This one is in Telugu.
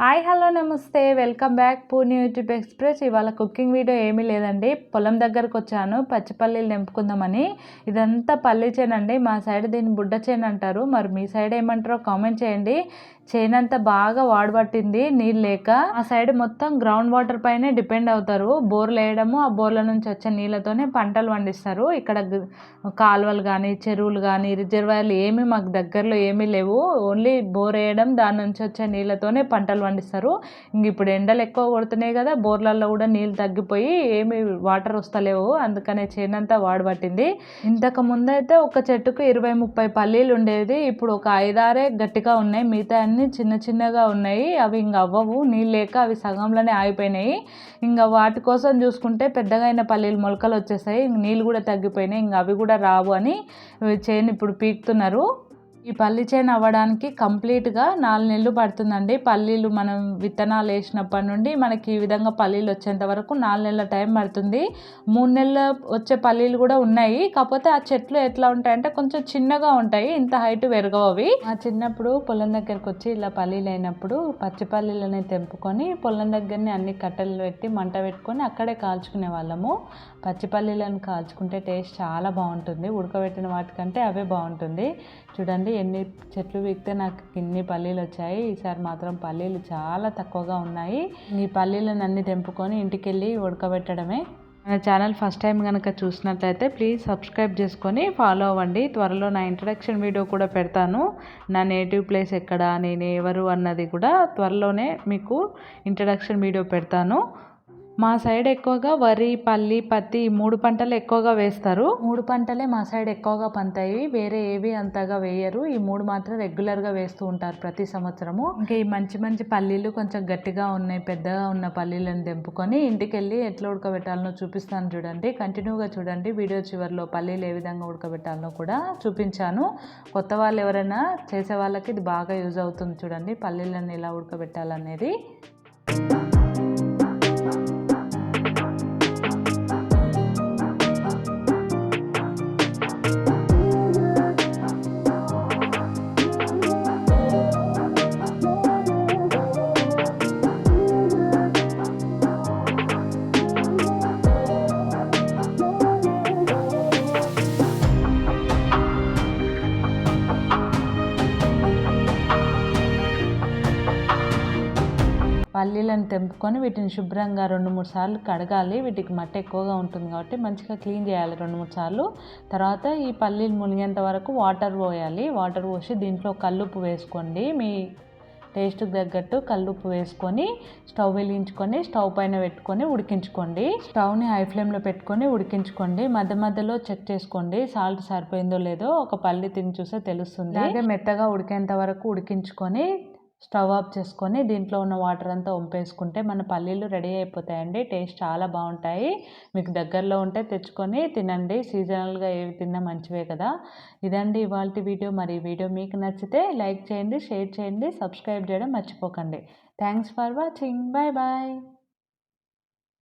హాయ్ హలో నమస్తే. Welcome back. Purni YouTube express. ఇవాళ కుకింగ్ వీడియో ఏమీ లేదండి. పొలం దగ్గరకు వచ్చాను. పచ్చిపల్లీలు నింపుకుందామని. ఇదంతా పల్లి చేనండి మా సైడ్ దీన్ని బుడ్డ చేను అంటారు. మరి మీ సైడ్ ఏమంటారో కామెంట్ చేయండి. చేనంతా బాగా వాడబట్టింది నీళ్ళు లేక ఆ సైడ్ మొత్తం గ్రౌండ్ వాటర్ పైనే డిపెండ్ అవుతారు. బోర్లు వేయడము ఆ బోర్ల నుంచి వచ్చే నీళ్ళతోనే పంటలు పండిస్తారు. ఇక్కడ కాలువలు కానీ చెరువులు కానీ రిజర్వాయర్లు ఏమీ మాకు దగ్గరలో ఏమీ లేవు. ఓన్లీ బోర్ వేయడం దాని నుంచి వచ్చే నీళ్ళతోనే పంటలు పండిస్తారు. ఇంక ఇప్పుడు ఎండలు ఎక్కువ కొడుతున్నాయి కదా బోర్లలో కూడా నీళ్ళు తగ్గిపోయి ఏమి వాటర్ వస్తలేవు. అందుకనే చేనంతా వాడబట్టింది. ఇంతకు ముందైతే ఒక చెట్టుకు ఇరవై ముప్పై పల్లీలు ఉండేది. ఇప్పుడు ఒక ఐదారే గట్టిగా ఉన్నాయి. మిగతా అన్ని అన్నీ చిన్న చిన్నగా ఉన్నాయి. అవి ఇంకా అవ్వవు. నీళ్ళు లేక అవి సగంలోనే ఆగిపోయినాయి. ఇంకా వాటి కోసం చూసుకుంటే పెద్దగా అయిన పల్లీలు మొలకలు వచ్చేసాయి. నీళ్ళు కూడా తగ్గిపోయినాయి. ఇంకా అవి కూడా రావు అని చేను ఇప్పుడు పీకుతున్నారు. ఈ పల్లి చేను అవ్వడానికి కంప్లీట్గా నాలుగు నెలలు పడుతుందండి. పల్లీలు మనం విత్తనాలు వేసినప్పటి నుండి మనకి ఈ విధంగా పల్లీలు వచ్చేంత వరకు నాలుగు నెలల టైం పడుతుంది. మూడు నెలల వచ్చే పల్లీలు కూడా ఉన్నాయి. కాకపోతే ఆ చెట్లు ఎట్లా ఉంటాయంటే కొంచెం చిన్నగా ఉంటాయి. ఇంత హైట్ పెరగవు అవి. ఆ చిన్నప్పుడు పొలం దగ్గరకు వచ్చి ఇలా పల్లీలు అయినప్పుడు పచ్చి పల్లీలని తెంపుకొని పొలం దగ్గరనే అన్ని కట్టెలు పెట్టి మంట పెట్టుకొని అక్కడే కాల్చుకునే వాళ్ళము. పచ్చి పల్లీలను కాల్చుకుంటే టేస్ట్ చాలా బాగుంటుంది. ఉడకబెట్టిన వాటికంటే అవే బాగుంటుంది. చూడండి ఎన్ని చెట్లు వీక్తే నాకు ఇన్ని పల్లీలు వచ్చాయి. ఈసారి మాత్రం పల్లీలు చాలా తక్కువగా ఉన్నాయి. ఈ పల్లీలను అన్ని తెంపుకొని ఇంటికి వెళ్ళి ఉడకబెట్టడమే. నా ఛానల్ ఫస్ట్ టైం కనుక చూసినట్లయితే ప్లీజ్ సబ్స్క్రైబ్ చేసుకొని ఫాలో అవ్వండి. త్వరలో నా ఇంట్రడక్షన్ వీడియో కూడా పెడతాను. నా నేటివ్ ప్లేస్ ఎక్కడ నేను ఎవరు అన్నది కూడా త్వరలోనే మీకు ఇంట్రడక్షన్ వీడియో పెడతాను. మా సైడ్ ఎక్కువగా వరి పల్లి పత్తి ఈ మూడు పంటలు ఎక్కువగా వేస్తారు. మూడు పంటలే మా సైడ్ ఎక్కువగా పంతాయి. వేరే ఏవి అంతగా వేయరు. ఈ మూడు మాత్రం రెగ్యులర్గా వేస్తూ ఉంటారు ప్రతి సంవత్సరము. ఇంకా ఈ మంచి మంచి పల్లీలు కొంచెం గట్టిగా ఉన్నాయి పెద్దగా ఉన్న పల్లీలను తెంపుకొని ఇంటికి వెళ్ళి ఎట్లా ఉడకబెట్టాలనో చూపిస్తాను చూడండి. కంటిన్యూగా చూడండి. వీడియో చివరిలో పల్లీలు ఏ విధంగా ఉడకబెట్టాలనో కూడా చూపించాను. కొత్త వాళ్ళు ఎవరైనా చేసే వాళ్ళకి ఇది బాగా యూజ్ అవుతుంది చూడండి. పల్లీలను ఎలా ఉడకబెట్టాలనేది. పల్లీలను తెంపుకొని వీటిని శుభ్రంగా రెండు మూడు సార్లు కడగాలి. వీటికి మట్టి ఎక్కువగా ఉంటుంది కాబట్టి మంచిగా క్లీన్ చేయాలి రెండు మూడు సార్లు. తర్వాత ఈ పల్లీలు మునిగేంత వరకు వాటర్ పోయాలి. వాటర్ పోసి దీంట్లో కల్లుప్పు వేసుకోండి. మీ టేస్ట్కి తగ్గట్టు కల్లుప్పు వేసుకొని స్టవ్ వెలిగించుకొని స్టవ్ పైన పెట్టుకొని ఉడికించుకోండి. స్టవ్ని హై ఫ్లేమ్లో పెట్టుకొని ఉడికించుకోండి. మధ్య మధ్యలో చెక్ చేసుకోండి. సాల్ట్ సరిపోయిందో లేదో ఒక పల్లి తిని చూస్తే తెలుస్తుంది. అలాగే మెత్తగా ఉడికేంత వరకు ఉడికించుకొని స్టవ్ ఆఫ్ చేసుకొని దీంట్లో ఉన్న వాటర్ అంతా వంపేసుకుంటే మన పల్లీలు రెడీ అయిపోతాయండి. టేస్ట్ చాలా బాగుంటాయి. మీకు దగ్గరలో ఉంటే తెచ్చుకొని తినండి. సీజనల్గా ఏవి తిన్నా మంచివే కదా. ఇదండి ఇవాళ వీడియో. మరి వీడియో మీకు నచ్చితే లైక్ చేయండి షేర్ చేయండి సబ్స్క్రైబ్ చేయడం మర్చిపోకండి. Thanks for watching. Bye bye.